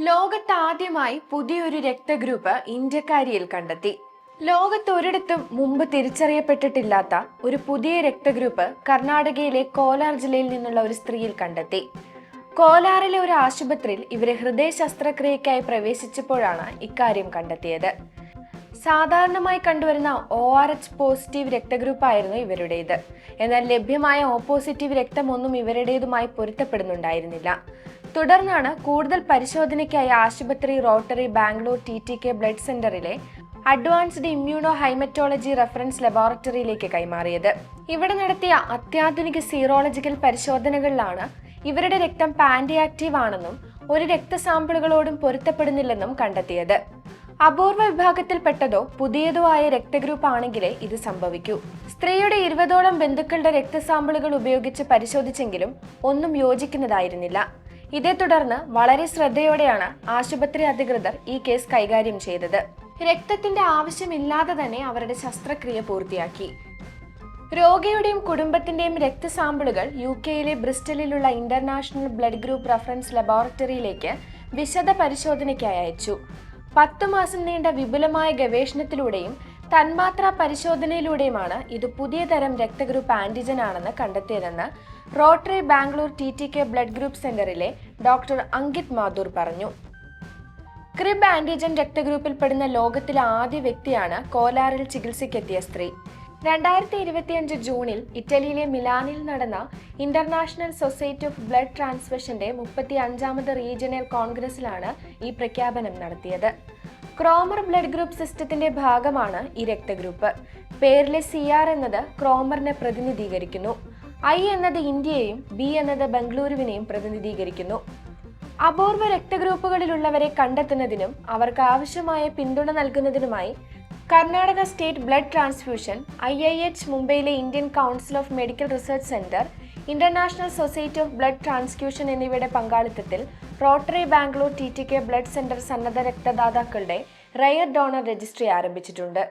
ലോകത്താദ്യമായി പുതിയൊരു രക്തഗ്രൂപ്പ് ഇന്ത്യക്കാരിയിൽ കണ്ടെത്തി. ലോകത്ത് ഒരിടത്തും മുമ്പ് തിരിച്ചറിയപ്പെട്ടിട്ടില്ലാത്ത ഒരു പുതിയ രക്തഗ്രൂപ്പ് കർണാടകയിലെ കോലാർ ജില്ലയിൽ നിന്നുള്ള ഒരു സ്ത്രീയിൽ കണ്ടെത്തി. കോലാറിലെ ഒരു ആശുപത്രിയിൽ ഇവരെ ഹൃദയ ശസ്ത്രക്രിയയ്ക്കായി പ്രവേശിച്ചപ്പോഴാണ് ഇക്കാര്യം കണ്ടെത്തിയത്. സാധാരണമായി കണ്ടുവരുന്ന ഒ ആർ എച്ച് പോസിറ്റീവ് രക്തഗ്രൂപ്പായിരുന്നു ഇവരുടേത്. എന്നാൽ ലഭ്യമായ ഒ പോസിറ്റീവ് രക്തമൊന്നും ഇവരുടേതുമായി പൊരുത്തപ്പെടുന്നുണ്ടായിരുന്നില്ല. തുടർന്നാണ് കൂടുതൽ പരിശോധനയ്ക്കായി ആശുപത്രി Rotary Bangalore T T K blood സെന്ററിലെ അഡ്വാൻസ്ഡ് ഇമ്മ്യൂണോ ഹൈമറ്റോളജി റെഫറൻസ് ലബോറട്ടറിയിലേക്ക് കൈമാറിയത്. ഇവിടെ നടത്തിയ അത്യാധുനിക സീറോളജിക്കൽ പരിശോധനകളിലാണ് ഇവരുടെ രക്തം പാൻഡി ആക്റ്റീവ് ആണെന്നും ഒരു രക്തസാമ്പിളുകളോടും പൊരുത്തപ്പെടുന്നില്ലെന്നും കണ്ടെത്തിയത്. അപൂർവ വിഭാഗത്തിൽപ്പെട്ടതോ പുതിയതോ ആയ രക്തഗ്രൂപ്പ് ആണെങ്കിലേ ഇത് സംഭവിക്കൂ. സ്ത്രീയുടെ ഇരുപതോളം ബന്ധുക്കളുടെ രക്തസാമ്പിളുകൾ ഉപയോഗിച്ച് പരിശോധിച്ചെങ്കിലും ഒന്നും യോജിക്കുന്നതായിരുന്നില്ല. ഇതേ തുടർന്ന് വളരെ ശ്രദ്ധയോടെയാണ് ആശുപത്രി അധികൃതർ ഈ കേസ് കൈകാര്യം ചെയ്തത്. രക്തത്തിന്റെ ആവശ്യമില്ലാതെ തന്നെ അവരുടെ ശസ്ത്രക്രിയ പൂർത്തിയാക്കി. രോഗിയുടെയും കുടുംബത്തിന്റെയും രക്തസാമ്പിളുകൾ യു കെയിലെ ബ്രിസ്റ്റലിലുള്ള ഇന്റർനാഷണൽ ബ്ലഡ് ഗ്രൂപ്പ് റഫറൻസ് ലബോറട്ടറിയിലേക്ക് വിശദ പരിശോധനയ്ക്കായി അയച്ചു. പത്തു മാസം നീണ്ട വിപുലമായ ഗവേഷണത്തിലൂടെയും തന്മാത്ര പരിശോധനയിലൂടെയുമാണ് ഇത് പുതിയ തരം രക്തഗ്രൂപ്പ് ആന്റിജൻ ആണെന്ന് കണ്ടെത്തിയതെന്ന് Rotary Bangalore T T K blood group സെന്ററിലെ ഡോക്ടർ അങ്കിത് മാധൂർ പറഞ്ഞു. ക്രിബ് ആന്റിജൻ രക്തഗ്രൂപ്പിൽപ്പെടുന്ന ലോകത്തിലെ ആദ്യ വ്യക്തിയാണ് കോലാറിൽ ചികിത്സയ്ക്കെത്തിയ സ്ത്രീ. രണ്ടായിരത്തി ഇരുപത്തിയഞ്ച് ജൂണിൽ ഇറ്റലിയിലെ മിലാനിൽ നടന്ന ഇന്റർനാഷണൽ സൊസൈറ്റി ഓഫ് ബ്ലഡ് ട്രാൻസ്ഫഷന്റെ മുപ്പത്തി അഞ്ചാമത് റീജിയണൽ കോൺഗ്രസിലാണ് ഈ പ്രഖ്യാപനം നടത്തിയത്. ക്രോമർ ബ്ലഡ് ഗ്രൂപ്പ് സിസ്റ്റത്തിന്റെ ഭാഗമാണ് ഈ രക്തഗ്രൂപ്പ്. പേരിലെ സി ആർ എന്നത് ക്രോമറിനെ പ്രതിനിധീകരിക്കുന്നു. ഐ എന്നത് ഇന്ത്യയെയും ബി എന്നത് ബംഗളൂരുവിനെയും പ്രതിനിധീകരിക്കുന്നു. അപൂർവ രക്തഗ്രൂപ്പുകളിലുള്ളവരെ കണ്ടെത്തുന്നതിനും അവർക്ക് ആവശ്യമായ പിന്തുണ നൽകുന്നതിനുമായി Karnataka state blood transfusion I I H മുംബൈയിലെ Indian council of medical research centre international society of blood transfusion എന്നിവയുടെ പങ്കാളിത്തത്തിൽ Rotary Bangalore T T K blood centre സന്നദ്ധ രക്തദാതാക്കളുടെ റയർ ഡോണർ രജിസ്ട്രി ആരംഭിച്ചിട്ടുണ്ട്.